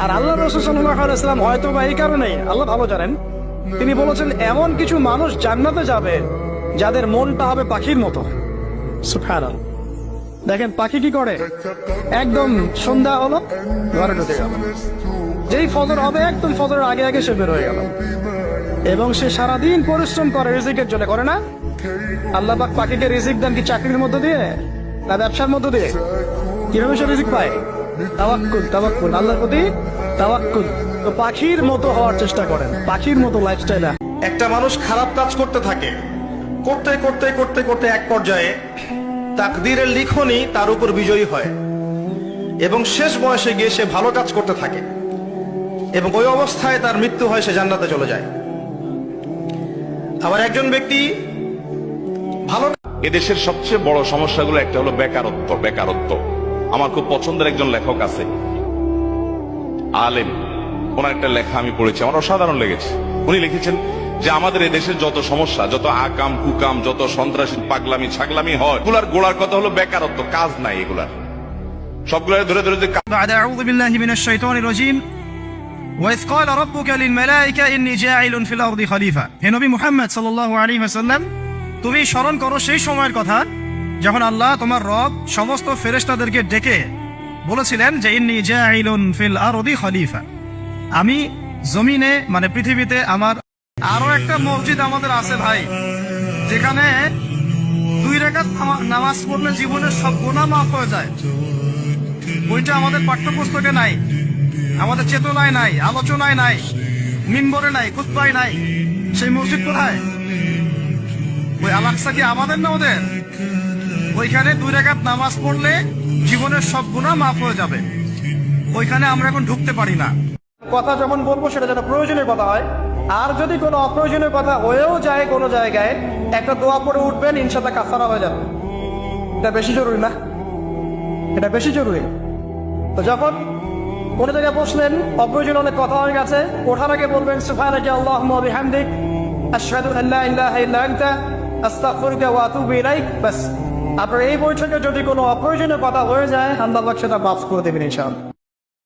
আর আল্লাহ রসুলাম হয়তো বা এই কারণেই, আল্লাহ ভালো জানেন, তিনি বলেছেন, এমন কিছু মানুষ জান্নাতে যাবে যাদের মনটা হবে পাখির মতো। দেখেন, পাখি কি করে? একদম সন্ধ্যা হলো, ঘরে ঢুকে গেল। যেই ফজর হবে, একদম ফজরের আগে আগে সে বের হয়ে গেল। এবং সে সারাদিন পরিশ্রম করে, রিজিকের জন্য, করে না? আল্লাহ পাক পাখিকে রিজিক দেন কি চাকরির মধ্যে দিয়ে? না ব্যবসার মধ্যে দিয়ে? কীভাবে সে রিজিক পায়? তাওয়াক্কুল তাওয়াক্কুল আল্লাহর প্রতি তাওয়াক্কুল। তো পাখির মতো হওয়ার চেষ্টা করেন পাখির মতো লাইফস্টাইল একটা মানুষ খারাপ কাজ করতে থাকে করতে করতে করতে করতে এক পর্যায়ে তাকদীরের লিখনই তার উপর বিজয়ী হয় এবং শেষ বয়সে গিয়ে সে ভালো কাজ করতে থাকে এবং ওই অবস্থায় তার মৃত্যু হয় সে জান্নাতে চলে যায়। আবার একজন ব্যক্তি ভালো এদেশের সবচেয়ে বড় সমস্যাগুলো একটা হলো বেকারত্ব বেকারত্ব। আমার খুব পছন্দের একজন লেখক আছে আলেম ওনার একটা লেখা আমি পড়েছি আমার অসাধারণ লেগেছে উনি লিখেছেন যে আমাদের এদেশের যত সমস্যা যত আকাম কুকাম যত সন্ত্রাসী পাগলামি ছাগলামি হয় এগুলার গোড়ার কথা হলো বেকারত্ব কাজ নাই এগুলার সবগুলো ধরে ধরে যে কাজ بعد أعوذ بالله من الشيطان الرجيم وإذ قال ربك للملائكة إني جاعل في الأرض خليفة হে নবী মুহাম্মদ সাল্লাল্লাহু আলাইহি ওয়াসাল্লাম তুমি স্মরণ করো সেই সময়ের কথা যখন আল্লাহ তোমার রব সমস্ত ফেরেশতাদেরকে ডেকে বলেছিলেন যে, ইন্নি জাইলুন ফিল আরদি খলিফা। আমি জমিনে মানে পৃথিবীতে আমার আরও একটা মসজিদ আমাদের আছে ভাই, যেখানে দুই রেখাত নামাজ পড়লে জীবনের সব গুনাহ মাফ হয়ে যায়। বইটা আমাদের পাঠ্যপুস্তকে নাই, আমাদের চেতনায় নাই, আলোচনায় নাই, মিম্বরে নাই, খুতবায় নাই। সেই মসজিদ কোথায়? ওই আলাক্সা কি আমাদের না ওদের? ওইখানে দুই রেখাত নামাজ পড়লে জীবনের সব গুণা মাফ হয়ে যাবে। ওইখানে আমরা এখন ঢুকতে পারি না। কথা যখন বলব, সেটা যেন প্রয়োজনীয় কথা হয়। আর যদি কোনো অপ্রয়োজনীয় কথা হয়েও যায় কোনো জায়গায়, একটা দোয়া পড়ে উঠবেন ইনশাল্লাহ কাফারা হয়ে যাবে। এটা বেশি জরুরি না। এটা বেশি জরুরি। তো যখন কোনো জায়গায় বসলেন অপ্রয়োজন অনেক কথা হয়ে গেছে, ওঠার আগে বলবেন ওয়া বিহামদিক, আশহাদু আন লা ইলাহা ইল্লা আনতা আপনার এই বৈঠকে যদি কোনো অপ্রয়োজনীয় কথা হয়ে যায় পাক সেটা মাফ করে দেবেন ইনশাআল্লাহ।